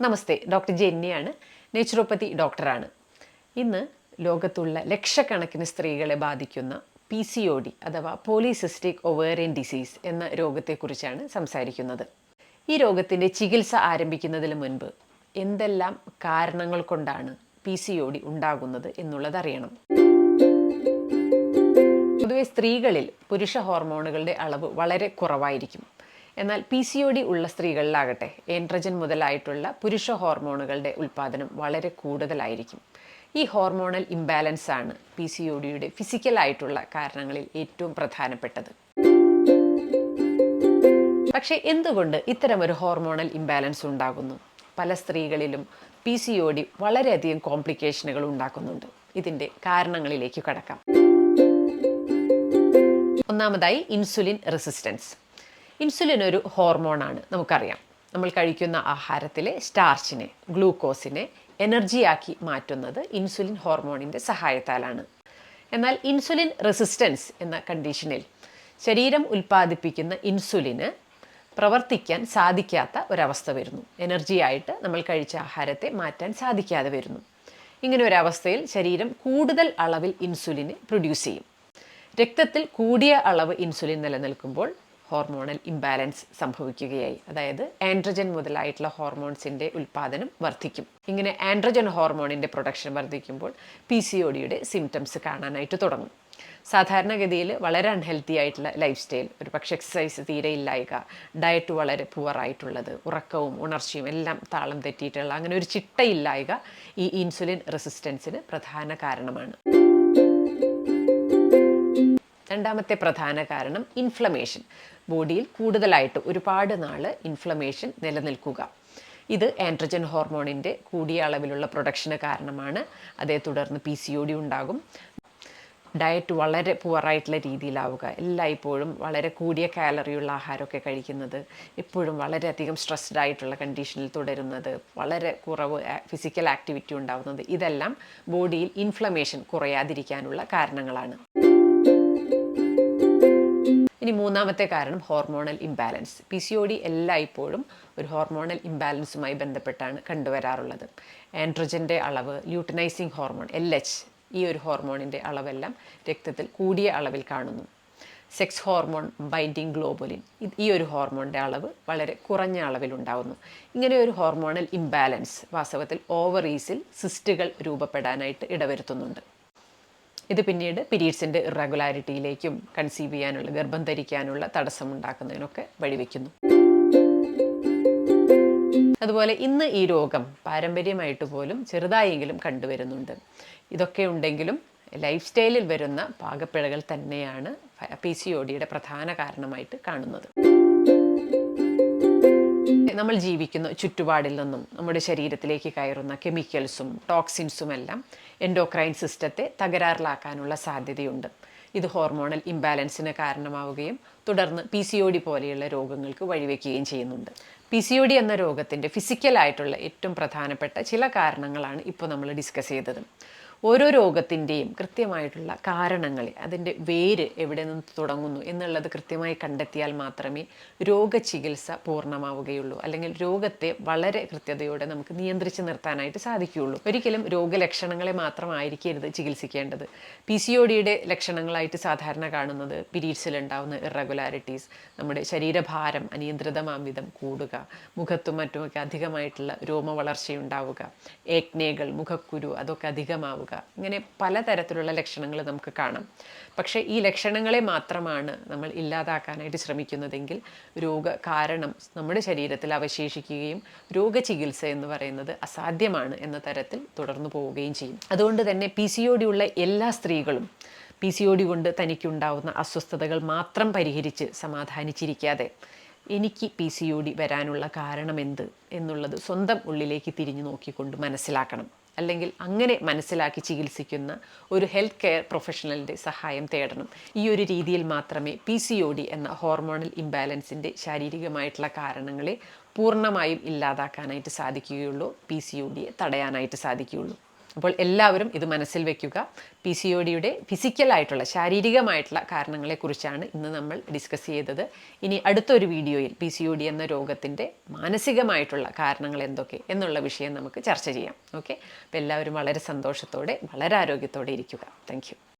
നമസ്തേ doctor ജെന്നിയാണ്. Naturopathy ഡോക്ടറാണ് ഇന്ന് ലോകത്തുള്ള ലക്ഷക്കണക്കിന് സ്ത്രീകളെ ബാധിക്കുന്ന പി സി ഒ ഡി അഥവാ പോളിസിസ്റ്റിക് ഒവേറിയൻ ഡിസീസ് എന്ന രോഗത്തെക്കുറിച്ചാണ് സംസാരിക്കുന്നത്. ഈ രോഗത്തിന്റെ ചികിത്സ ആരംഭിക്കുന്നതിന് മുൻപ് എന്തെല്ലാം കാരണങ്ങൾ കൊണ്ടാണ് പി സി ഒ ഡി ഉണ്ടാകുന്നത് എന്നുള്ളതറിയണം പൊതുവെ സ്ത്രീകളിൽ പുരുഷ ഹോർമോണുകളുടെ അളവ് വളരെ കുറവായിരിക്കും. എന്നാൽ പി സി ഒ ഡി ഉള്ള സ്ത്രീകളിലാകട്ടെ ഏൻട്രജൻ മുതലായിട്ടുള്ള പുരുഷ ഹോർമോണുകളുടെ ഉൽപ്പാദനം വളരെ കൂടുതലായിരിക്കും. ഈ ഹോർമോണൽ ഇംബാലൻസ് ആണ് പി സി ഒ ഡിയുടെ ഫിസിക്കലായിട്ടുള്ള കാരണങ്ങളിൽ ഏറ്റവും പ്രധാനപ്പെട്ടത്. പക്ഷേ എന്തുകൊണ്ട് ഇത്തരമൊരു ഹോർമോണൽ ഇംബാലൻസ് ഉണ്ടാകുന്നു? പല സ്ത്രീകളിലും പി സി ഒ ഡി വളരെയധികം കോംപ്ലിക്കേഷനുകൾ ഉണ്ടാക്കുന്നുണ്ട്. ഇതിന്റെ കാരണങ്ങളിലേക്ക് കടക്കാം. ഒന്നാമതായി ഇൻസുലിൻ റെസിസ്റ്റൻസ് ഇൻസുലിൻ ഒരു ഹോർമോണാണ് നമുക്കറിയാം. നമ്മൾ കഴിക്കുന്ന ആഹാരത്തിലെ സ്റ്റാർച്ചിനെ ഗ്ലൂക്കോസിനെ എനർജിയാക്കി മാറ്റുന്നത് ഇൻസുലിൻ ഹോർമോണിന്റെ സഹായത്താലാണ്. എന്നാൽ ഇൻസുലിൻ റെസിസ്റ്റൻസ് എന്ന കണ്ടീഷനിൽ ശരീരം ഉൽപ്പാദിപ്പിക്കുന്ന ഇൻസുലിന് പ്രവർത്തിക്കാൻ സാധിക്കാത്ത ഒരവസ്ഥ വരുന്നു. എനർജിയായിട്ട് നമ്മൾ കഴിച്ച ആഹാരത്തെ മാറ്റാൻ സാധിക്കാതെ വരുന്നു. ഇങ്ങനെ ഒരവസ്ഥയിൽ ശരീരം കൂടുതൽ അളവിൽ ഇൻസുലിന് പ്രൊഡ്യൂസ് ചെയ്യും. രക്തത്തിൽ കൂടിയ അളവ് ഇൻസുലിൻ നിലനിൽക്കുമ്പോൾ ഹോർമോണൽ ഇംബാലൻസ് സംഭവിക്കുകയായി. അതായത് ആൻഡ്രജൻ മുതലായിട്ടുള്ള ഹോർമോൺസിന്റെ ഉൽപ്പാദനം വർദ്ധിക്കും. ഇങ്ങനെ ആൻഡ്രജൻ ഹോർമോണിന്റെ പ്രൊഡക്ഷൻ വർദ്ധിക്കുമ്പോൾ പി സി ഒ ഡിയുടെ സിംറ്റംസ് കാണാനായിട്ട് തുടങ്ങും. സാധാരണഗതിയിൽ വളരെ അൺഹെൽത്തി ആയിട്ടുള്ള ലൈഫ് സ്റ്റൈൽ ഒരു പക്ഷേ എക്സസൈസ് തീരെ ഇല്ലായക ഡയറ്റ് വളരെ പുവറായിട്ടുള്ളത് ഉറക്കവും ഉണർച്ചയും എല്ലാം താളം തെറ്റിയിട്ടുള്ള അങ്ങനെ ഒരു ചിട്ടയില്ലായക ഈ ഇൻസുലിൻ റെസിസ്റ്റൻസിന് പ്രധാന കാരണമാണ്. രണ്ടാമത്തെ പ്രധാന കാരണം ഇൻഫ്ലമേഷൻ ബോഡിയിൽ കൂടുതലായിട്ട് ഒരുപാട് നാൾ ഇൻഫ്ലമേഷൻ നിലനിൽക്കുക. ഇത് ആൻഡ്രജൻ ഹോർമോണിന്റെ കൂടിയ അളവിലുള്ള പ്രൊഡക്ഷന് കാരണമാണ്. അതേ തുടർന്ന് പി സി ഒ ഡി ഉണ്ടാകും. ഡയറ്റ് വളരെ പുവറായിട്ടുള്ള രീതിയിലാവുക. എല്ലായ്പ്പോഴും വളരെ കൂടിയ കാലറിയുള്ള ആഹാരമൊക്കെ കഴിക്കുന്നത് എപ്പോഴും വളരെയധികം സ്ട്രെസ്ഡ് ആയിട്ടുള്ള കണ്ടീഷനിൽ തുടരുന്നത് വളരെ കുറവ് ഫിസിക്കൽ ആക്ടിവിറ്റി ഉണ്ടാകുന്നത് ഇതെല്ലാം ബോഡിയിൽ ഇൻഫ്ലമേഷൻ കുറയാതിരിക്കാനുള്ള കാരണങ്ങളാണ്. ഇനി മൂന്നാമത്തെ കാരണം hormonal imbalance. P C O D എല്ലായ്പ്പോഴും ഒരു ഹോർമോണൽ ഇംബാലൻസുമായി ബന്ധപ്പെട്ടാണ് കണ്ടുവരാറുള്ളത്. ആൻഡ്രജന്റെ അളവ് ല്യൂട്ടനൈസിങ് ഹോർമോൺ എൽ എച്ച് ഈ ഒരു ഹോർമോണിന്റെ അളവെല്ലാം രക്തത്തിൽ കൂടിയ അളവിൽ കാണുന്നു. സെക്സ് ഹോർമോൺ ബൈൻഡിങ് ഗ്ലോബുലിൻ ഈ ഒരു ഹോർമോണിന്റെ അളവ് വളരെ കുറഞ്ഞ അളവിൽ ഉണ്ടാകുന്നു ഇങ്ങനെ ഒരു ഹോർമോണൽ ഇംബാലൻസ് വാസ്തവത്തിൽ ഓവറീസിൽ സിസ്റ്റുകൾ രൂപപ്പെടാനായിട്ട് ഇടവരുത്തുന്നുണ്ട്. ഇത് പിന്നീട് പീരീഡ്സിന്റെ ഇറഗുലാരിറ്റിയിലേക്കും കൺസീവ് ചെയ്യാനുള്ള ഗർഭം ധരിക്കാനുള്ള തടസ്സമുണ്ടാക്കുന്നതിനൊക്കെ വഴിവെക്കുന്നു. അതുപോലെ ഇന്ന് ഈ രോഗം പാരമ്പര്യമായിട്ട് പോലും ചെറുതായെങ്കിലും കണ്ടുവരുന്നുണ്ട്. ഇതൊക്കെ ഉണ്ടെങ്കിലും ലൈഫ് സ്റ്റൈലിൽ വരുന്ന പാകപ്പിഴകൾ തന്നെയാണ് പി സി ഒ ഡിയുടെ പ്രധാന കാരണമായിട്ട് കാണുന്നത്. നമ്മൾ ജീവിക്കുന്ന ചുറ്റുപാടിൽ നിന്നും നമ്മുടെ ശരീരത്തിലേക്ക് കയറുന്ന കെമിക്കൽസും ടോക്സിൻസും എല്ലാം എൻഡോക്രൈൻ സിസ്റ്റത്തെ തകരാറിലാക്കാനുള്ള സാധ്യതയുണ്ട്. ഇത് ഹോർമോണൽ ഇംബാലൻസിന് കാരണമാവുകയും തുടർന്ന് പി സി ഒ ഡി പോലെയുള്ള രോഗങ്ങൾക്ക് വഴിവെക്കുകയും ചെയ്യുന്നുണ്ട്. പി സി ഒ ഡി എന്ന രോഗത്തിന്റെ ഫിസിക്കലായിട്ടുള്ള ഏറ്റവും പ്രധാനപ്പെട്ട ചില കാരണങ്ങളാണ് ഇപ്പോൾ നമ്മൾ ഡിസ്കസ് ചെയ്തത്. ഓരോ രോഗത്തിന്റെയും കൃത്യമായിട്ടുള്ള കാരണങ്ങൾ അതിന്റെ വേര് എവിടെ നിന്ന് തുടങ്ങുന്നു എന്നുള്ളത് കൃത്യമായി കണ്ടെത്തിയാൽ മാത്രമേ രോഗചികിത്സ പൂർണമാവുകയുള്ളൂ. അല്ലെങ്കിൽ രോഗത്തെ വളരെ കൃത്യതയോടെ നമുക്ക് നിയന്ത്രിച്ച് നിർത്താനായിട്ട് സാധിക്കുകയുള്ളൂ. ഒരിക്കലും രോഗലക്ഷണങ്ങളെ മാത്രമായിരിക്കരുത് ചികിത്സിക്കേണ്ടത്. പി സി ഒ ഡിയുടെ ലക്ഷണങ്ങളായിട്ട് സാധാരണ കാണുന്നത് പിരീഡ്സിൽ ഉണ്ടാകുന്ന ഇറഗുലാരിറ്റീസ് നമ്മുടെ ശരീരഭാരം അനിയന്ത്രിതമാംവിധം കൂടുക മുഖത്തും മറ്റുമൊക്കെ അധികമായിട്ടുള്ള രോമ വളർച്ചയുണ്ടാവുക ഏക്നേകൾ മുഖക്കുരു അതൊക്കെ അധികമാവുക ഇങ്ങനെ പലതരത്തിലുള്ള ലക്ഷണങ്ങൾ നമുക്ക് കാണാം. പക്ഷേ ഈ ലക്ഷണങ്ങളെ മാത്രമാണ് നമ്മൾ ഇല്ലാതാക്കാനായിട്ട് ശ്രമിക്കുന്നതെങ്കിൽ രോഗ കാരണം നമ്മുടെ ശരീരത്തിൽ അവശേഷിക്കുകയും രോഗചികിത്സ എന്ന് പറയുന്നത് അസാധ്യമാണ് എന്ന തരത്തിൽ തുടർന്നു പോവുകയും ചെയ്യും. അതുകൊണ്ട് തന്നെ പി സി ഒ ഡി ഉള്ള എല്ലാ സ്ത്രീകളും പി സി ഒ ഡി കൊണ്ട് തനിക്കുണ്ടാവുന്ന അസ്വസ്ഥതകൾ മാത്രം പരിഹരിച്ച് സമാധാനിച്ചിരിക്കാതെ എനിക്ക് പി സി ഒ ഡി വരാനുള്ള കാരണം എന്ത് എന്നുള്ളത് സ്വന്തം ഉള്ളിലേക്ക് തിരിഞ്ഞു നോക്കിക്കൊണ്ട് മനസ്സിലാക്കണം. അല്ലെങ്കിൽ അങ്ങനെ മനസ്സിലാക്കി ചികിത്സിക്കുന്ന ഒരു ഹെൽത്ത് കെയർ പ്രൊഫഷണലിന്റെ സഹായം തേടണം. ഈ ഒരു രീതിയിൽ മാത്രമേ പി സി ഒ ഡി എന്ന ഹോർമോണൽ ഇംബാലൻസിന്റെ ശാരീരികമായിട്ടുള്ള കാരണങ്ങളെ പൂർണമായും ഇല്ലാതാക്കാനായിട്ട് സാധിക്കുകയുള്ളൂ. പി സി ഒ ഡിയെ തടയാനായിട്ട് സാധിക്കുകയുള്ളൂ. അപ്പോൾ എല്ലാവരും ഇത് മനസ്സിൽ വെക്കുക. പി സി ഒ ഡിയുടെ ഫിസിക്കലായിട്ടുള്ള ശാരീരികമായിട്ടുള്ള കാരണങ്ങളെക്കുറിച്ചാണ് ഇന്ന് നമ്മൾ ഡിസ്കസ് ചെയ്തത്. ഇനി അടുത്തൊരു വീഡിയോയിൽ പി സി ഒ ഡി എന്ന രോഗത്തിന്റെ മാനസികമായിട്ടുള്ള കാരണങ്ങൾ എന്തൊക്കെ എന്നുള്ള വിഷയം നമുക്ക് ചർച്ച ചെയ്യാം. ഓക്കെ അപ്പോൾ എല്ലാവരും വളരെ സന്തോഷത്തോടെ വളരെ ആരോഗ്യത്തോടെ ഇരിക്കുക. താങ്ക്